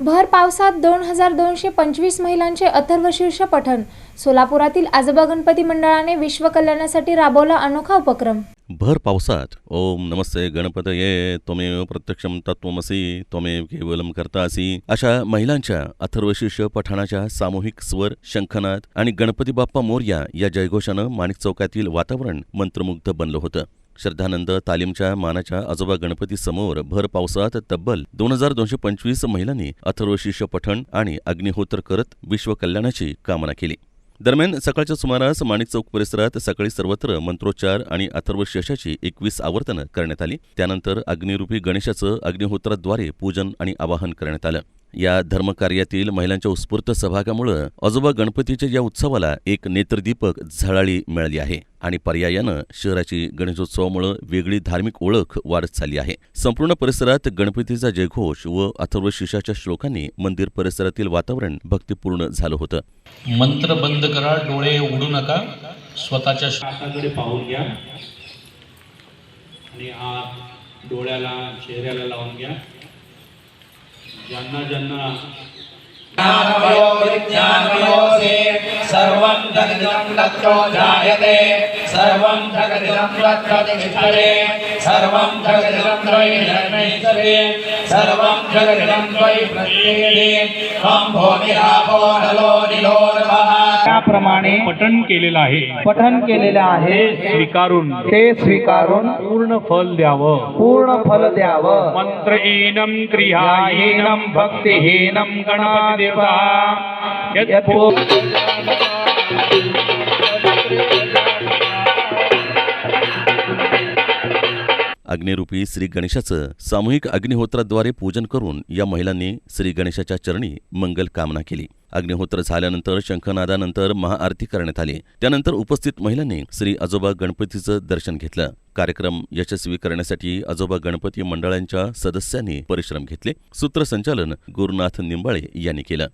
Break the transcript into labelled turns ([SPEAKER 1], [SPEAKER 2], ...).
[SPEAKER 1] भर पावसात दोन हजार दोनशे पंचवीस महिलांचे अथर्वशीर्ष पठण. सोलापुरातील आजोबा गणपती मंडळाने विश्व कल्याणासाठी राबवला अनोखा उपक्रम.
[SPEAKER 2] भर पावसात. ओम नमस्ते गणपतये. त्वमेव प्रत्यक्षम तत्वमसी त्वमेव केवलम करतासी. अशा महिलांच्या अथर्वशीर्ष पठाणाच्या सामूहिक स्वर शंखनाद आणि गणपती बाप्पा मोर्या या जयघोषानं माणिक चौकातील वातावरण मंत्रमुग्ध बनलं होतं. श्रद्धानंद तालीमच्या मानाच्या आजोबा गणपती समोर भर पावसात तब्बल दोन हजार दोनशे पंचवीस महिलांनी अथर्वशिष्य पठण आणि अग्निहोत्र करत विश्व कल्याणाची कामना केली. दरम्यान सकाळच्या सुमारास माणिक चौक परिसरात सकाळी सर्वत्र मंत्रोच्चार आणि अथर्वशीर्षाची एकवीस आवर्तनं करण्यात आली. त्यानंतर अग्निरूपी गणेशाचं अग्निहोत्राद्वारे पूजन आणि आवाहन करण्यात आलं. या धर्मकार्यातील महिलांच्या उत्स्फूर्त सहभागामुळं आजोबा गणपतीच्या या उत्सवाला एक नेत्रदीपक झळाळी मिळाली आहे आणि पर्यायानं शहराची गणेशोत्सवामुळं वेगळी धार्मिक ओळख वाढत चालली आहे. संपूर्ण परिसरात गणपतीचा जयघोष व अथर्वशीर्षाच्या श्लोकांनी मंदिर परिसरातील वातावरण भक्तिपूर्ण झालं होतं.
[SPEAKER 3] मंत्र बंद करा डोळे उघडू नका स्वतःच्या श-
[SPEAKER 4] हाताकडे पाहून घ्या. आणि आत डोळ्याला चेहऱ्याला लावून घ्या. ज्यांना ज्यांना
[SPEAKER 5] सर्वं जगदिदं तत्रो जायते सर्वं जगदिदं तत्र तिष्ठते सर्वं जगदिदं त्वयि सर्वं जगदिदं त्वयि त्वं भूमिरापो नलो
[SPEAKER 6] त्याप्रमाणे
[SPEAKER 3] पठण केलेलं आहे.
[SPEAKER 6] पठन केलेले आहे.
[SPEAKER 3] स्वीकारून.
[SPEAKER 6] ते स्वीकारून
[SPEAKER 3] पूर्ण फल द्यावं.
[SPEAKER 6] पूर्ण फल द्यावं.
[SPEAKER 3] मंत्रहीनम
[SPEAKER 6] हीनं भक्तिहीनं गणपती देवता
[SPEAKER 2] अग्निरूपी श्री गणेशाचं सामूहिक अग्निहोत्राद्वारे पूजन करून या महिलांनी श्री गणेशाच्या चरणी मंगल कामना केली. अग्निहोत्र झाल्यानंतर शंखनादानंतर महाआरती करण्यात आली. त्यानंतर उपस्थित महिलांनी श्री आजोबा गणपतीचं दर्शन घेतलं. कार्यक्रम यशस्वी करण्यासाठी आजोबा गणपती मंडळांच्या सदस्यांनी परिश्रम घेतले. सूत्रसंचालन गुरुनाथ निंबाळे यांनी केलं.